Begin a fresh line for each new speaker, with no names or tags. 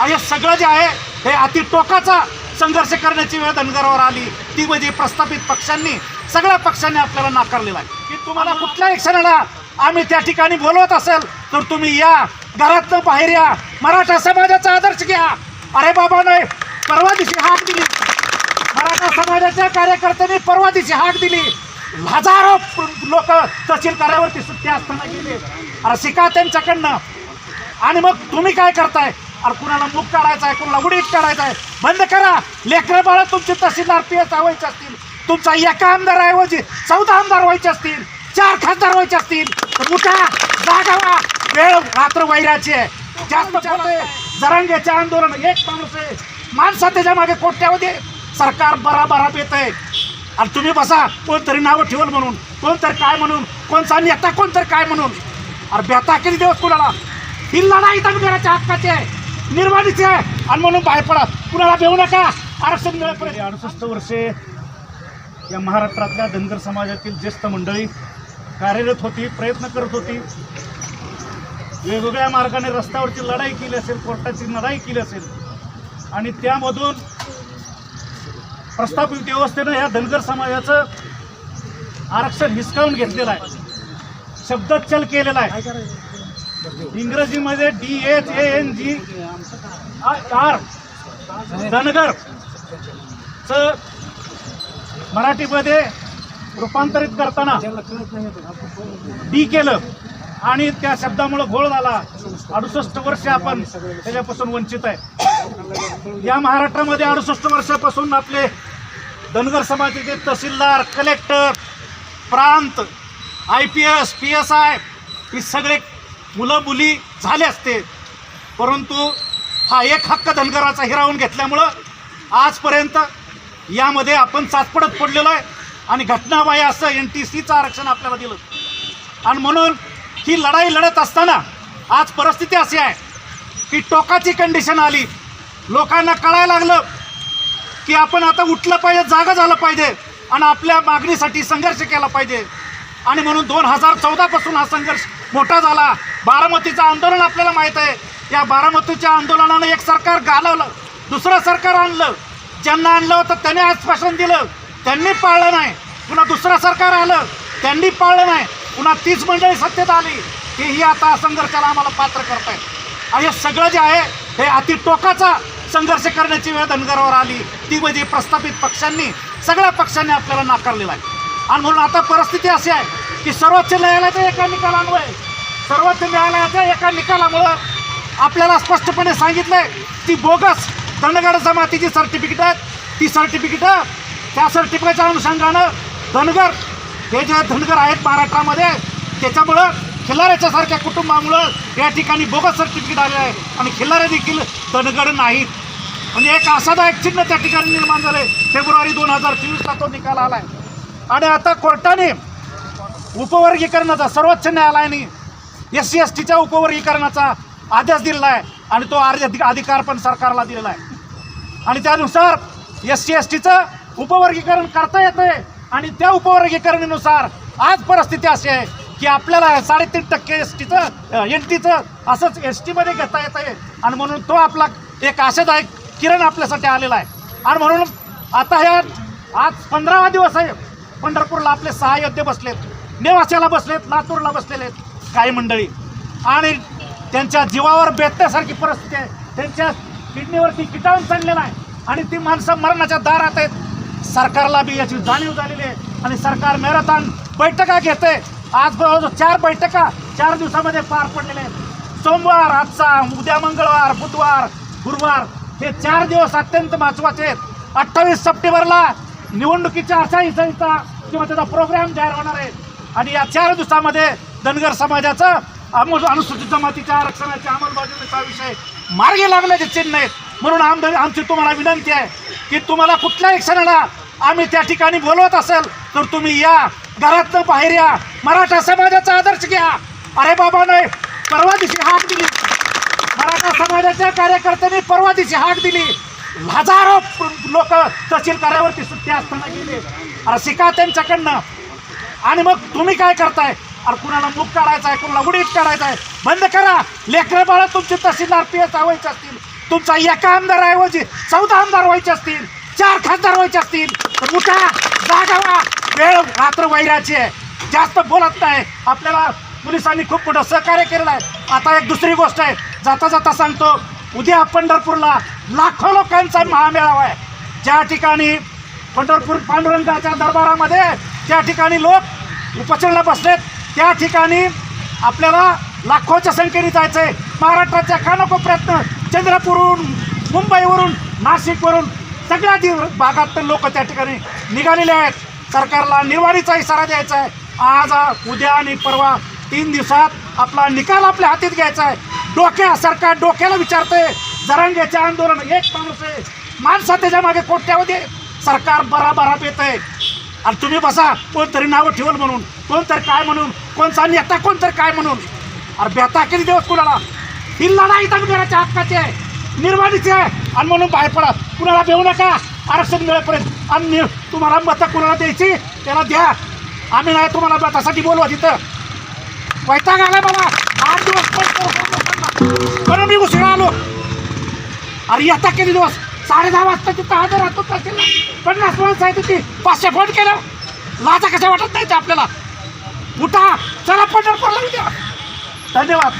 आणि हे सगळं जे आहे हे अति टोकाचा संघर्ष करण्याची वेळ धनगरावर आली. ती म्हणजे प्रस्थापित पक्षांनी सगळ्या पक्षांनी आपल्याला नाकारलेला आहे. की तुम्हाला कुठल्याही क्षणाला आम्ही त्या ठिकाणी बोलवत असेल तर तुम्ही या. घरातनं बाहेर या. मराठा समाजाचा आदर्श घ्या. अरे बाबा नाही. परवा दिवशी हाक दिली. मराठा समाजाच्या कार्यकर्त्यांनी परवा दिवशी हाक दिली. हजारो लोक तहसील कार्यावरती सुट्टी असताना गेले. अरे शिका त्यांच्याकडनं. आणि मग तुम्ही काय करताय? अरे कुणाला मुख काढायचा आहे कुणाला उडीत काढायचा आहे? बंद करा. लेकरं बाळा तुमचे तहसीलदार पी एस व्हायचे असतील. तुमचा एका आमदार ऐवजी चौदा आमदार व्हायचे असतील. चार खासदार व्हायचे असतील. तर उठा जागावा वेळ रात्र वैराची आहे. जास्त जरांगेचे आंदोलन एक माणूस आहे. माणसा त्याच्यामागे कोट्यावधी सरकार बराबरात येत आहे आणि तुम्ही बसा कोणतरी नावं ठेवल म्हणून. कोणतरी काय म्हणून? कोणचा नेता कोणतरी काय म्हणून? अरे बेता किती दिवस कुणाला? ही लढाई धनगराच्या हक्काची. आहे निर्माणीची आहे. आणि म्हणून बाहेर पडा. कुणाला भेऊ नका. आरक्षण मिळेपर्यंत. अडुसष्ट वर्षे या महाराष्ट्रातल्या धनगर समाजातील ज्येष्ठ मंडळी कार्यरत होती प्रयत्न करत होती. वेगवेगळ्या मार्गाने रस्त्यावरची लढाई केली असेल कोर्टाची लढाई केली असेल. आणि त्यामधून प्रस्थापित व्यवस्थेनं ह्या धनगर समाजाचं आरक्षण हिसकावून घेतलेलं आहे. शब्दच्छल केलेला आहे. इंग्रजीमध्ये D H A N G R Dhangar. च मराठीमध्ये रूपांतरित करताना डी केलं. आणि त्या शब्दामुळं घोळ झाला. अडुसष्ट वर्ष आपण त्याच्यापासून वंचित आहे. या महाराष्ट्रामध्ये अडुसष्ट वर्षापासून आपले धनगर समाजाचे तहसीलदार कलेक्टर प्रांत I P S P S I ही सगळे मुलं मुली झाले असते. परंतु हा एक हक्क धनगराचा हिरावून घेतल्यामुळं आजपर्यंत यामध्ये आपण चाचपडत पडलेलो आहे आणि घटनाबाह्य असं एन टी सीचं आरक्षण आपल्याला दिलं. आणि म्हणून ही लढाई लढत असताना आज परिस्थिती अशी आहे की टोकाची कंडिशन आली. लोकांना कळायला लागलं की आपण आता उठलं पाहिजे जागा झालं पाहिजे आणि आपल्या मागणीसाठी संघर्ष केला पाहिजे. आणि म्हणून दोन हजार चौदापासून हा संघर्ष मोठा झाला. बारामतीचं आंदोलन आपल्याला माहीत आहे. या बारामतीच्या आंदोलनानं एक सरकार घालवलं दुसरं सरकार आणलं. ज्यांना आणलं होतं त्याने आश्वासन दिलं. त्यांनी पाळलं नाही. पुन्हा दुसरं सरकार आलं त्यांनी पाळलं नाही. पुन्हा तीच मंडळी सत्तेत आली. तेही आता संघर्षाला आम्हाला पात्र करत आणि हे सगळं जे आहे हे अति टोकाचा संघर्ष करण्याची वेळ धनगरावर आली. ती म्हणजे प्रस्थापित पक्षांनी सगळ्या पक्षांनी आपल्याला नाकारलेला आहे. आणि म्हणून आता परिस्थिती अशी आहे की सर्वोच्च न्यायालयाच्या एका निकालान्वये सर्वोच्च न्यायालयाच्या एका निकालामुळं आपल्याला स्पष्टपणे सांगितलंय ती बोगस धनगड जमातीची सर्टिफिकेट आहेत ती सर्टिफिकेट त्या सर्टिफिकेटच्या अनुषंगानं धनगर हे जे धनगर आहेत महाराष्ट्रामध्ये त्याच्यामुळं खिल्लाऱ्याच्या सारख्या कुटुंबामुळं या ठिकाणी बोगस सर्टिफिकेट आले आहे. आणि खिल्लारे देखील धनगड नाहीत. म्हणजे एक असादायक चिन्ह त्या ठिकाणी निर्माण झाले फेब्रुवारी दोन हजार चोवीसला तो निकाल आला आहे आणि आता कोर्टाने उपवर्गीकरणाचा सर्वोच्च न्यायालयाने एस सी एस टीच्या उपवर्गीकरणाचा आदेश दिलेला आहे आणि तो अर्ध अधिकार पण सरकारला दिलेला आहे. आणि त्यानुसार एस सी एस टीचं उपवर्गीकरण करता येतंय आणि त्या उपवर्गीकरणानुसार आज परिस्थिती अशी आहे की आपल्याला साडेतीन टक्के एस टीचं एन टीचं असंच एस टीमध्ये घेता येत आहे आणि म्हणून तो आपला एक आशादायक किरण आपल्यासाठी आलेला आहे. आणि म्हणून आता ह्या आज पंधरावा दिवस आहे. पंढरपूरला आपले सहा योद्धे बसलेत नेवाशाला बसलेत लातूरला बसलेले आहेत. काही मंडळी. आणि त्यांच्या जीवावर बेतण्यासारखी परिस्थिती आहे. त्यांच्या किडनीवरती किटाणू चढलेला आहे. आणि ती माणसं मरणाच्या दारात आहेत. सरकारला बी याची जाणीव झालेली आहे. आणि सरकार मॅरेथॉन बैठका घेते आज चार बैठका चार दिवसामध्ये पार पडलेल्या आहेत. सोमवार आजचा उद्या मंगळवार बुधवार गुरुवार हे चार दिवस अत्यंत महत्त्वाचे आहेत. अठ्ठावीस सप्टेंबरला निवडणुकीच्या आचारसंहिता किंवा त्याचा प्रोग्राम जाहीर होणार आहे. आणि या चार दिवसामध्ये धनगर समाजाचं अमोल अनुसूचित जमातीच्या आरक्षणाच्या अंमलबजावणीचा विषय मार्गी लागण्याचे चिन्ह आहेत. म्हणून आम आमची तुम्हाला विनंती आहे की तुम्हाला कुठल्याही क्षणाला आम्ही त्या ठिकाणी बोलवत असेल तर तुम्ही या. घरातनं बाहेर या. मराठा समाजाचा आदर्श घ्या. अरे बाबा नाही. परवा दिवशी हाक दिली. मराठा समाजाच्या कार्यकर्त्यांनी परवा दिवशी हाक दिली. हजारो लोक तहसील कार्यावरती सुट्टी असताना गेले. अरे शिका त्यांच्याकडनं. आणि मग तुम्ही काय करताय? अरे कुणाला मुख काढायचा आहे कुणाला उडीत काढायचा आहे? बंद करा. लेकरं बाळा तुमचे तहसीलदार पी एस व्हायचे असतील. तुमचा एका आमदार ऐवजी चौदा आमदार व्हायचे असतील. चार खासदार व्हायचे असतील. तर उठा जागावा वेळ रात्र वैराची आहे. जास्त बोलत नाही. आपल्याला पोलिसांनी खूप मोठं सहकार्य केलेलं आहे. आता एक दुसरी गोष्ट आहे. जाता जाता सांगतो उद्या पंढरपूरला लाखो लोकांचा महामेळावा आहे. ज्या ठिकाणी पंढरपूर पांडुरंगाच्या दरबारामध्ये त्या ठिकाणी लोक उपोषणाला बसलेत. त्या ठिकाणी आपल्याला लाखोच्या संख्येने जायचं आहे महाराष्ट्राच्या कानाकोपऱ्यातनं चंद्रपूरहून मुंबईवरून नाशिकवरून सगळ्या दिव भागात लोक त्या ठिकाणी निघालेले आहेत. सरकारला निवाडीचा इशारा द्यायचा आहे. आज उद्या आणि परवा तीन दिवसात आपला निकाल आपल्या हातीत घ्यायचा आहे. डोक्या सरकार डोक्याला विचारते जरांग्याचे आंदोलन एक माणूस आहे. माणसा त्याच्यामागे कोट्यावधी सरकार बराबराब येत आहे. आणि तुम्ही बसा कोणतरी नावं ठेवल म्हणून. कोणतरी काय म्हणून कोणचा नेता कोणतरी काय म्हणून. अरे बेता किती दिवस कुणाला? ही लढाई दंगराच्या हक्काची आहे निर्वाणीची. आहे आणि म्हणून बाहेर पडा. कुणाला देऊ नका? आरक्षण मिळेपर्यंत. आणि तुम्हाला मतं कुणाला द्यायची? त्याला द्या. आम्ही नाही तुम्हाला मतासाठी बोलवा तिथं. वैताग आला मला आठ दिवस म्हणून मी उशिरा आलो. अरे येता किती दिवस? साडे दहा वाजता तिथं हजर राहतो तहसीलला. पन्नास माणसं आहे तिथे. पाचशे फोन केलं. लाजा कशा वाटत नाही ते आपल्याला? उठा. चला पंढरपूरला उद्या. धन्यवाद.